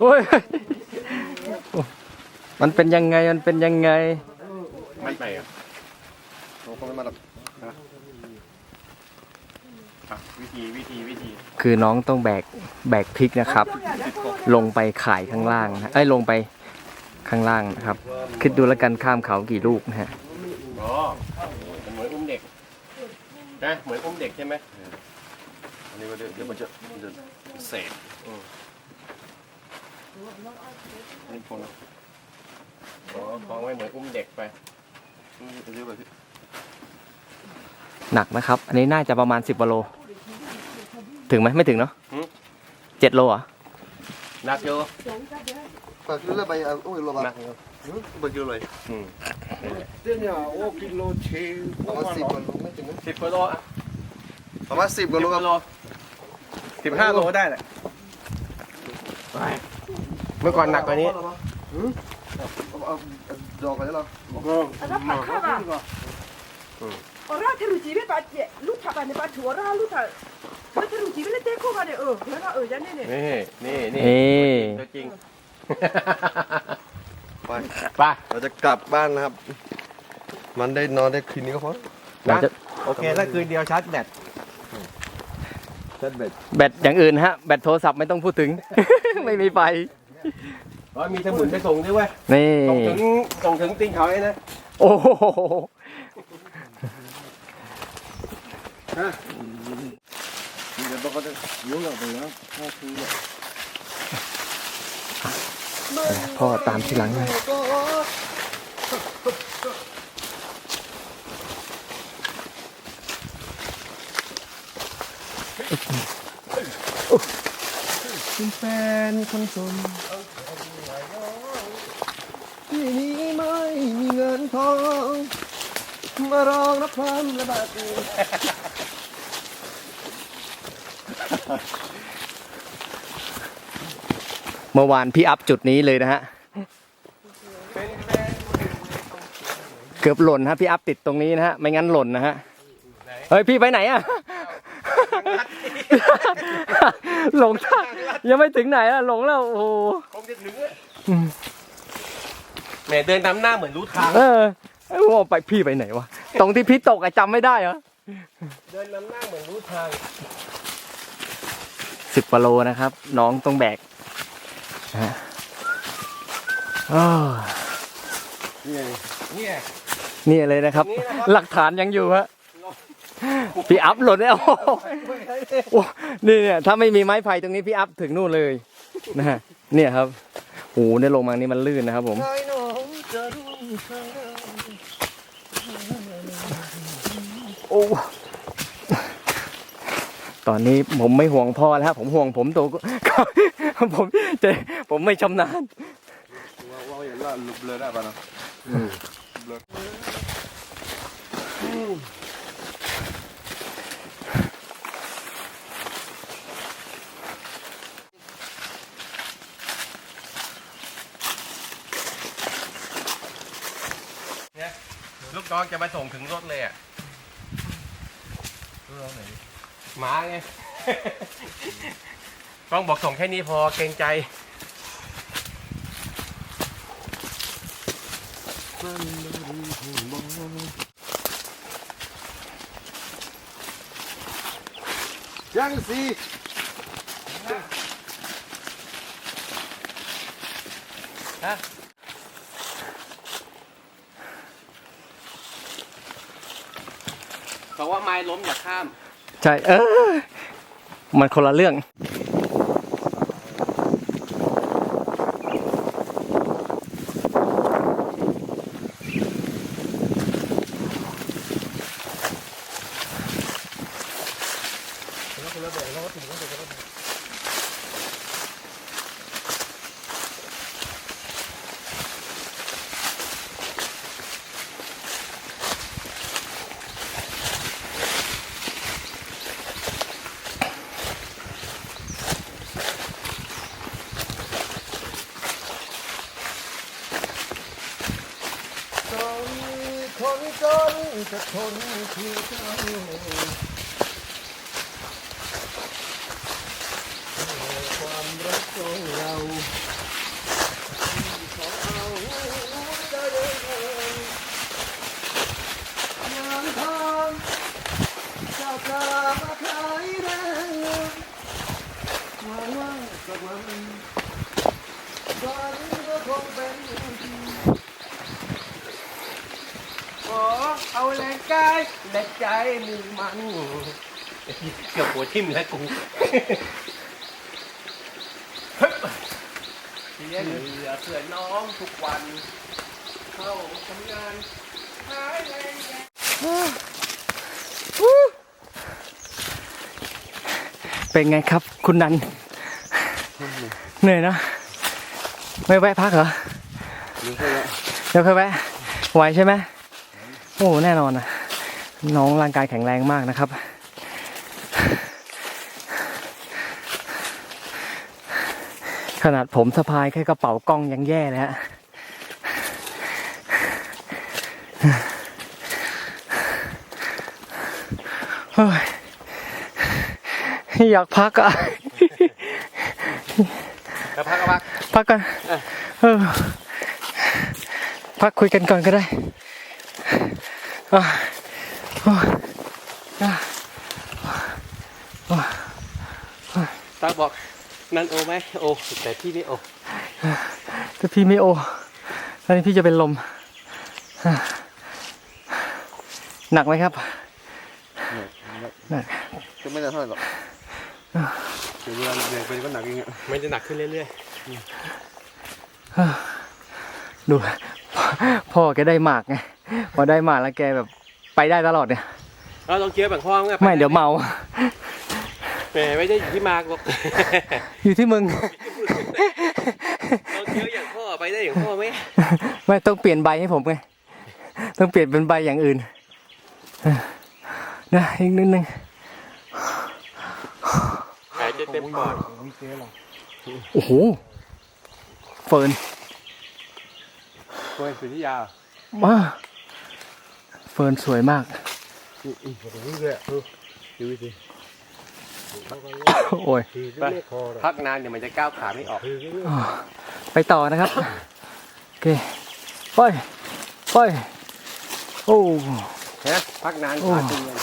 โอ้ยมันเป็นยังไงมันเป็นยังไง ไม่ไปอะผมคงไม่มาหรอกอะวิธีวิธีวิธีคือน้องต้องแบกแบกพริกนะครับ ลงไปขายข้างล่างนะเอ้ยลงไปข้างล่างนะครับ คิดดูแล้วกันข้ามเขากี่ลูกนะฮะอ๋อเหมือนอุ้มเด็กนะเหมือนอุ้มเด็กใช่ไหมอันนี้ว่าเดี๋ยวเดี๋ยวมันจะมันจะเศษ นี่คงอ๋อคล้องไว้เหมือนอุ้มเด็กไปเยอะไปพี่หนักนะครับ อันนี้น่าจะประมาณสิบโล ถึงไหมไม่ถึงเนาะเจ็ดโลเหรอะนักโยปากกิโลละใบเอาโอ้ยโลบานักโยใบกิโลเลยอืมเนี่ยโอ้กิโลเชฟประมาณสิบกว่าโลไม่ถึงนะสิบกิโลอะประมาณสิบกว่าโลครับสิบห้าโลได้แหละไปเมื่อก่อนหนักกว่านี้ดอกอะไรหรอมาข้าวอะอร่าเทจีบวปาเจลูกทับอันเนี่ยปาถัวร่าลูกทับเทรุจีเวเลเต้โกมาเนี่ยเออแล้วเออยันเนี่ยนี่นี่นี่จริงไปไปเราจะกลับบ้านนะครับ มันได้นอนได้คืนนี้ก็พอนะโอเคถ้าคืนเดียวชาร์จแบตชาร์จแบตแบตอย่างอื่นฮะ แบตโทรศัพท์ไม่ต้องพูดถึง ไม่มีไฟ อ๋อมีสมุนไปส่งด้วยเว้ยนี่ส่งถึงส่งถึงตีนเขาเลยนะโอ้โหเดี๋ยวก็จะยุ่งกับไปแล้วถ้าคือพ่อตามทีหลังเลย เป็น แฟนคนจนที่นี้ไม่มีเงินทองมารองรับความลำบากเมื่อวานพี่อัพจุดนี้เลยนะฮะ เกือบหล่นฮะพี่อัพติดตรงนี้นะฮะ ไม่งั้นหล่นนะฮะ เฮ้ยพี่ไปไหนอะหลงทาง ยังไม่ถึงไหนอะหลงแล้วโอ้โหคงจะถึงอะแหมเดินตามหน้าเหมือนรู้ทาง เออไอ้ว่าไปพี่ไปไหนวะตรงที่พี่ตกอะจำไม่ได้เหรอเดินนำหน้าเหมือนรู้ทาง สิบกว่าโลนะครับ น้องต้องแบกนะฮะอ้าวเนี่ยนี่เลยนะครับนี่นะครับ หลักฐานยังอยู่ฮะ พี่อัพหล่นแล้วโอ้นี่เนี่ยถ้าไม่มีไม้ไผ่ตรงนี้พี่อัพถึงนู่นเลยนะฮะเนี่ยครับโอ้โหเนี่ยลงมานี่มันลื่นนะครับผมโอ้ตอนนี้ผมไม่ห่วงพ่อแล้วผมห่วงผมตัวก็ผมจะผมไม่ชำนาญว่าว่าอย่างว่าลุบเลยได้ป่ะเนาะลูกน้องจะมาส่งถึงรถเลยอะหมาไง ต้องบอกส่งแค่นี้พอเกรงใจยังสิบ อกว่าไม้ล้มอย่าข้าม ใช่ เออ มันคนละเรื่อง จนคนจนจะทนคือเจ้าความรักของเราขอเราจะเดิยังทางจบมขายแรงวังว่าสักวันวันก็คงเป็น อาแรงกายและใจมุ่งมันเกือบหัวทิ่มแล้วกูเลี้ยงเหลือเพื่อน้องทุกวัน เข้าทำงานหาแรงแกเป็นไงครับ คุณนัน เหนื่อยนะ ไม่แวะพักเหรอ เดี๋ยวค่อยแวะไหวใช่ไหม โอ้แน่นอนนะน้องร่างกายแข็งแรงมากนะครับ ขนาดผมสะพายแค่กระเป๋ากล้องยังแย่เลยฮะเฮ้ยอยากพักอะแล้วพักก็พัก พักกันเออพักคุยกันก่อนก็ได้อะโอ้ยอะ ตาบอกนั่นโอไหมโอแต่พี่นี่โอถ้าพี่ไม่โอตอนนี้พี่จะเป็นลมอะหนักไหมครับก็ไม่ได้เท่าไหร่หรอกเดี๋ยวเวลาเดินไปก็หนักเองอะมันจะหนักขึ้นเรื่อยดูพ่อแกได้หมากไง พอได้หมากแล้วแกแบบไปได้ตลอดเนี่ยๆเราลองเคี้ยวแบ่งข้อมั้งไม่เดี๋ยวเมาแหมไม่ได้อยู่ที่มากหรอกอยู่ที่มึงเราเคี้ยวอย่างพ่อไปได้อย่างพ่อไหมไม่ต้องเปลี่ยนใบให้ผมไงต้องเปลี่ยนเป็นใบอย่างอื่นนะอีกนิดนึงหายใจเต็มปอดโอ้โหเฟิร์นโอ้ยสุริยามา เฟิร์นสวยมาก โอ้ยไปพักนานเดี๋ยวมันจะก้าวขาไม่ออก ไปต่อนะครับ โอเคไปไปโอ้นะพักนานขาตึงเลย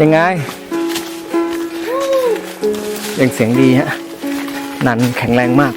ยังไง ยังเสียงดีฮะ นันแข็งแรงมาก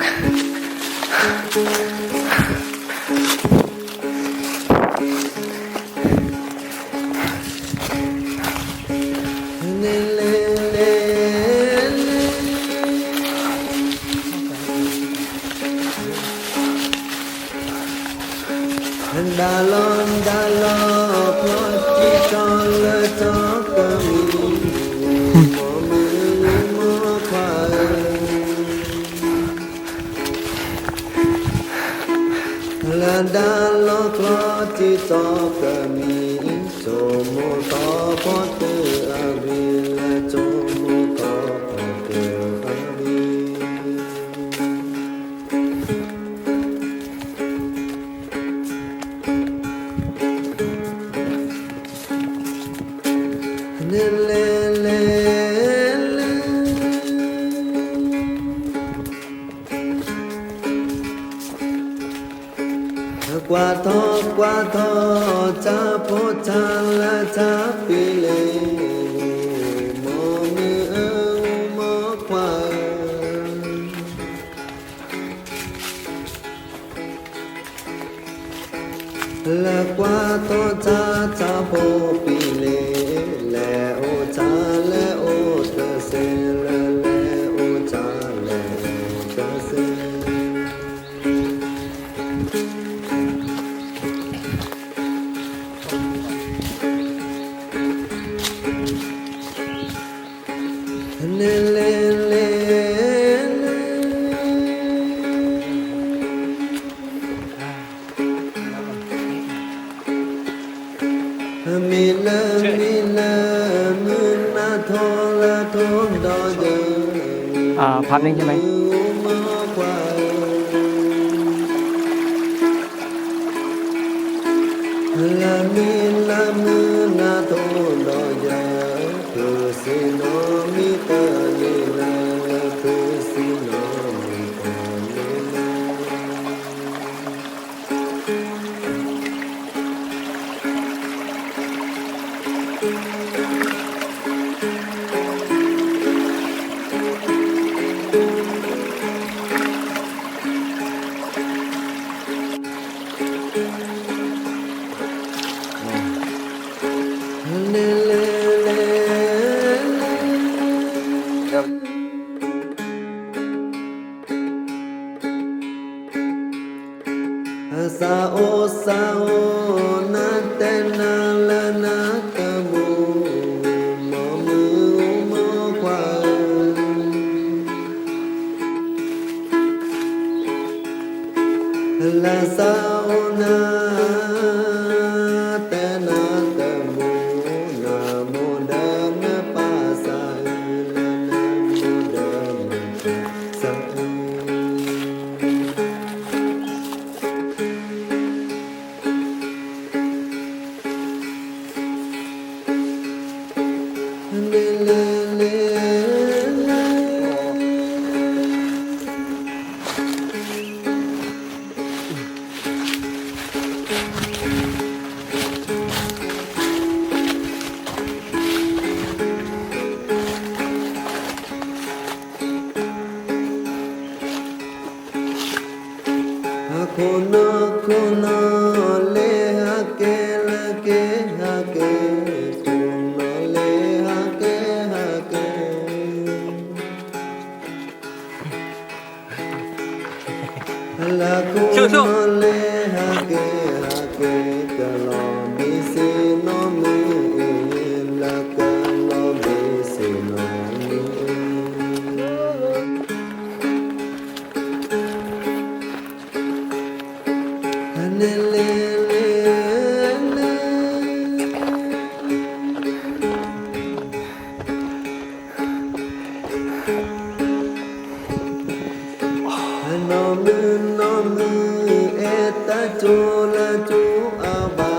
La da lo tro ti to mi so mo to te a กว่าดทอกว่าดทอจะพดทางและจะ อ่าพับนิ่งใช่ไหม ซาโอซาโอ Oh no. الدولة أبدا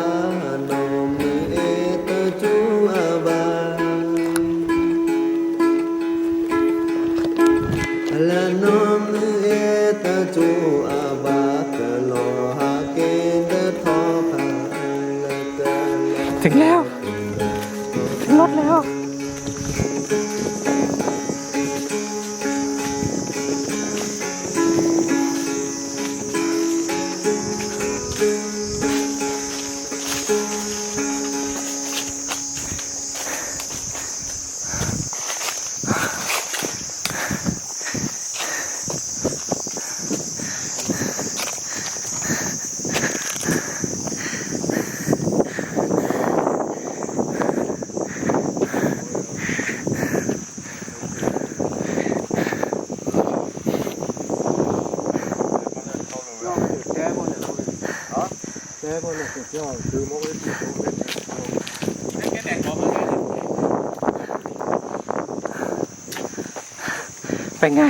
เป็นไง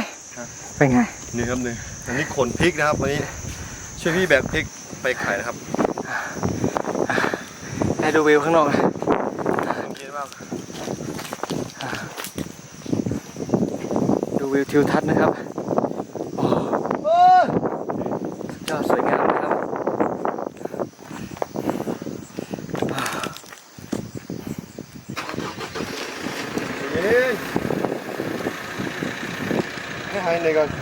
เป็นไง นี่ครับนี่อันนี้ขนพริกนะครับวันนี้ช่วยพี่แบกพริกไปขายนะครับให้ดูวิวข้างนอกดูวิวทิวทัศน์นะครับ niggas.